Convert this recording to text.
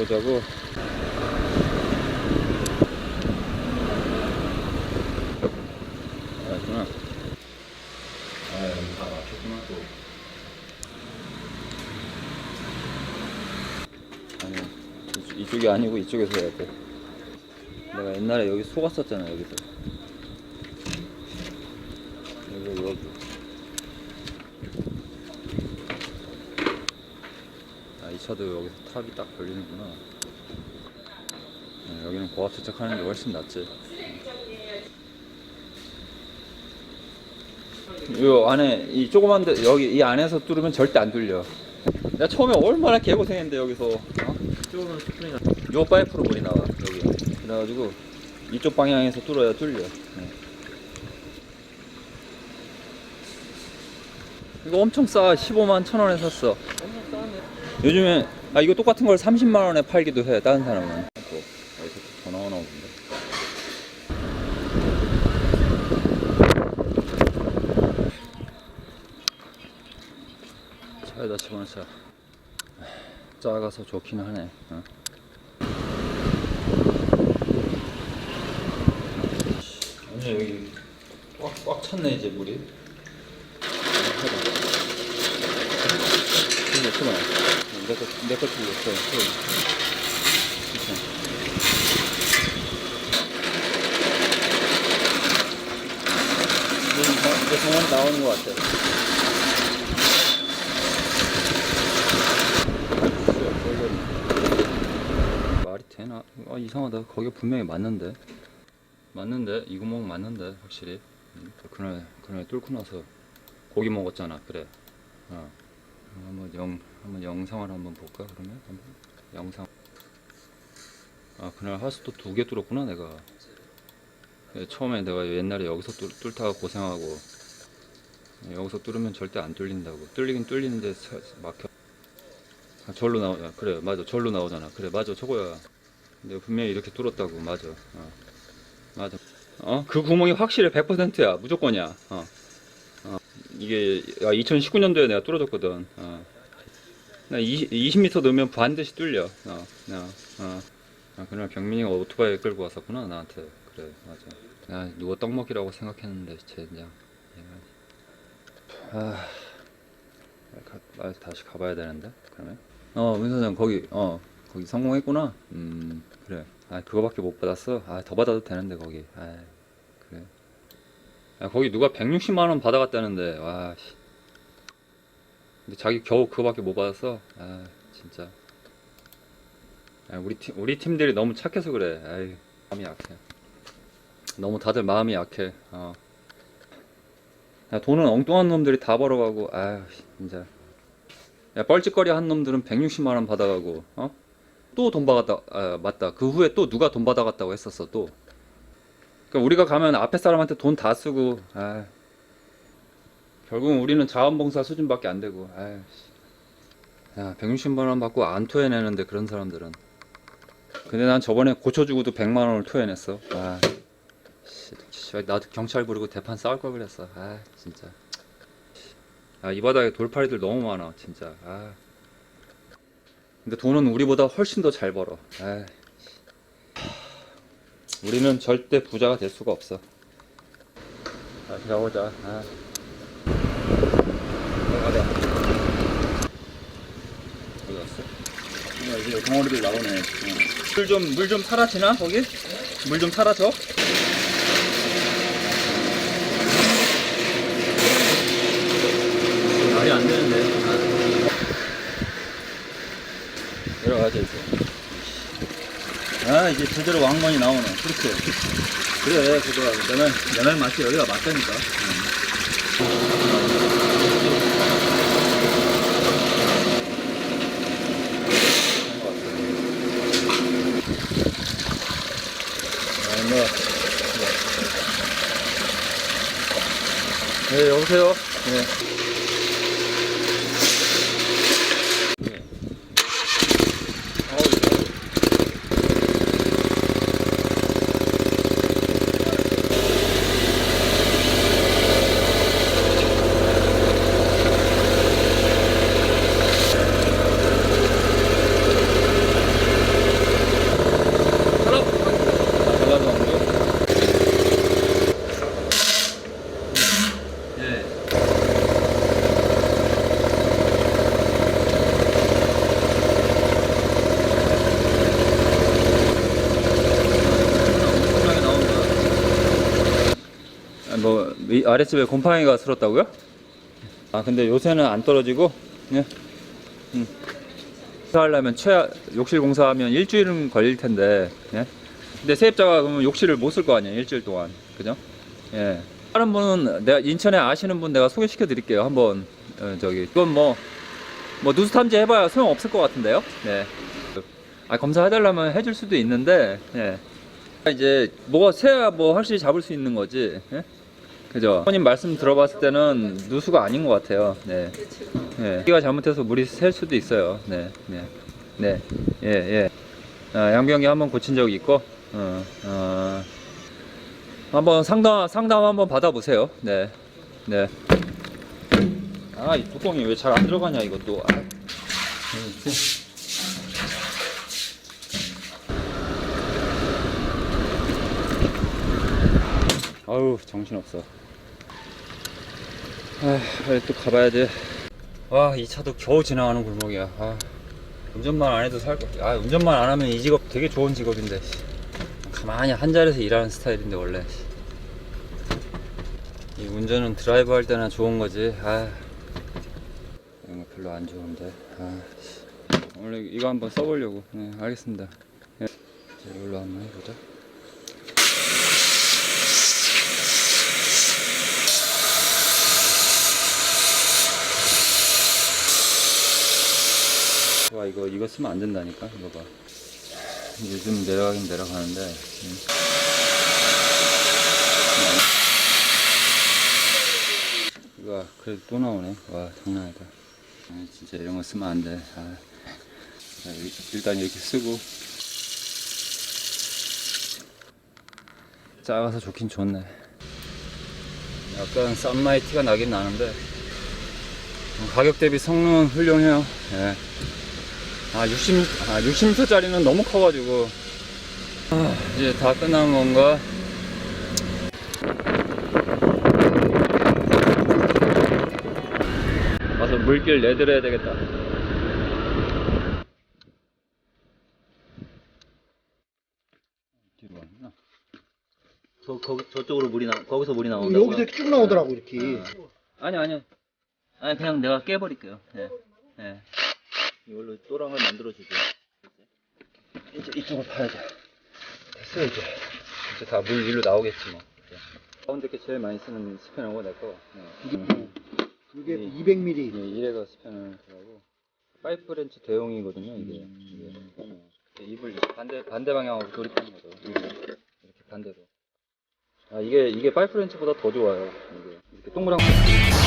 보자고. 아. 아, 이쪽이 아니고 이쪽에서 해야 돼. 내가 옛날에 여기 속았었잖아, 여기서. 여기, 여기. 차도 여기서 탑이 딱 걸리는구나. 네, 여기는 고압 세척하는 게 훨씬 낫지. 요 안에 이 조그만 데 여기 이 안에서 뚫으면 절대 안 뚫려. 내가 처음에 얼마나 개고생했는데 여기서 어? 이쪽은 스프링 요 파이프로 물이 나와 여기. 그래가지고 이쪽 방향에서 뚫어야 뚫려. 네. 이거 엄청 싸. 15만 천 원에 샀어. 요즘에 아 이거 똑같은 걸 30만 원에 팔기도 해. 다른 사람은. 또또 전화가 오나 본데. 차에다 집어넣자. 작아서 좋긴 하네. 어. 완전 여기 꽉, 꽉 찼네 이제 물이. 틀려, 틀어. 내거 내거 틀렸어. 이제 정원 나오는 것 같아. 말이 되나? 아 이상하다. 거기 분명히 맞는데. 맞는데 이 구멍 맞는데 확실히. 음, 그날 그날 뚫고 나서 고기 먹었잖아. 그래. 어. 한번 영 한번 영상을 한번 볼까 그러면 한번 영상. 아 그날 하수도 두 개 뚫었구나 내가. 예, 처음에 내가 옛날에 여기서 뚫, 뚫다가 고생하고 예, 여기서 뚫으면 절대 안 뚫린다고. 뚫리긴 뚫리는데 사- 막혀. 아, 절로 나오. 아, 그래 맞아 절로 나오잖아. 그래 맞아 저거야. 내가 분명히 이렇게 뚫었다고 맞아. 어. 맞아. 어? 그 구멍이 확실히 100%야. 무조건이야. 어. 어. 이게 2019년도에 내가 뚫어줬거든. 어. 나 20, 20m 넣으면 반드시 뚫려. 어. 어. 어. 아, 그날 병민이가 오토바이 끌고 왔었구나 나한테. 그래 맞아. 아, 누가 떡 먹이라고 생각했는데 젠장. 아. 가, 아, 다시 가봐야 되는데 그러면. 어, 문 사장 거기 어 거기 성공했구나. 음 그래. 아 그거밖에 못 받았어. 아 더 받아도 되는데 거기. 아 그래. 야 거기 누가 160만 원 받아갔다는데 와. 씨. 근데 자기 겨우 그거밖에 못 받았어. 아 진짜. 아, 우리 팀 우리 팀들이 너무 착해서 그래. 아이 마음이 약해. 너무 다들 마음이 약해. 어. 야, 돈은 엉뚱한 놈들이 다 벌어가고 아유 진짜. 야 뻘짓거리 한 놈들은 160만 원 받아가고 어? 또 돈 받았다 아, 맞다 그 후에 또 누가 돈 받아갔다고 했었어 또 그러니까 우리가 가면 앞에 사람한테 돈 다 쓰고 아 결국은 우리는 자원봉사 수준밖에 안 되고 아유 씨. 야 160만 원 받고 안 토해내는데 그런 사람들은 근데 난 저번에 고쳐주고도 100만 원을 토해냈어 아 나도 경찰 부르고 대판 싸울 걸 그랬어 아 진짜 아, 이 바닥에 돌팔이들 너무 많아, 진짜. 아. 근데 돈은 우리보다 훨씬 더 잘 벌어. 아. 우리는 절대 부자가 될 수가 없어. 다시 가보자. 아. 가자. 어디 갔어? 어, 이제 덩어리들 나오네. 물 좀, 물 좀 사라지나, 거기? 물 좀 사라져? 말이 안 되는데. 내려가자 이제. 아 이제 제대로 왕건이 나오네. 그렇지. 그래 그거 내말 내말 맞지 여기가 맞다니까. 아, 뭐. 네, 여보세요? 네. 아랫집에 곰팡이가 슬었다고요? 아 근데 요새는 안 떨어지고 예. 음. 공사하려면 최 욕실 공사하면 일주일은 걸릴 텐데 예. 근데 세입자가 그러면 욕실을 못 쓸 거 아니에요 일주일 동안 그죠? 예. 다른 분은 내가 인천에 아시는 분 내가 소개시켜 드릴게요 한번 어, 저기 이건 뭐뭐 누수 탐지 해봐야 소용 없을 것 같은데요? 네. 아 검사해달라면 해줄 수도 있는데 예. 이제 뭐가 새야 뭐 확실히 잡을 수 있는 거지. 예? 그죠? 어머님 말씀 들어봤을 때는 누수가 아닌 것 같아요. 네. 예. 기가 잘못해서 물이 셀 수도 있어요. 네. 네. 네. 예, 예. 아, 양병이 한번 고친 적이 있고, 어, 어, 한번 상담, 상담 한번 받아보세요. 네. 네. 아, 이 뚜껑이 왜 잘 안 들어가냐, 이것도. 아. 아유 정신없어 아 빨리 또 가봐야 돼와이 차도 겨우 지나가는 골목이야 아 운전만 안 해도 살거아 운전만 안 하면 이 직업 되게 좋은 직업인데 씨. 가만히 한 자리에서 일하는 스타일인데 원래 씨. 이 운전은 드라이브 할 때나 좋은 거지 아 이런 거 별로 안 좋은데 아 씨. 오늘 이거 한번 써보려고 네 알겠습니다 네. 자, 이걸로 한번 해보자 와 이거 쓰면 안 된다니까 이거 봐 요즘 내려가긴 내려가는데 음. 이거 그래도 또 나오네. 와 장난 아니다. 아, 진짜 이런 거 쓰면 안돼. 아. 자, 일- 일단 이렇게 쓰고. 작아서 좋긴 좋네. 약간 쌈마이 티가 나긴 나는데 가격 대비 성능은 훌륭해요. 예. 아 60, 아 60m짜리는 너무 커가지고 아, 이제 다 끝난 건가? 와서 물길 내드려야 되겠다 뒤로 왔나? 저 거기 저쪽으로 물이 나 거기서 물이 나온다고. 여기서 쭉 나오더라고 이렇게. 아니 아니. 아니 그냥 내가 깨버릴게요. 예. 예. 이걸로 또랑을 만들어 주죠. 이제 이쪽을 파야 돼. 됐어 이제. 이제 다물 일로 나오겠지 뭐. 가운데 게 제일 많이 쓰는 스패너고 내 거. 네. 이게 네. 200mm. 이게 이래가 스패너라고. 파이프 렌치 대용이거든요 이게. 이게. 네. 입을 반대 반대 방향으로 조립하는 거죠. 이렇게, 이렇게 반대로. 아 이게 이게 파이프 렌치보다 더 좋아요. 이게 이렇게 동그랗게.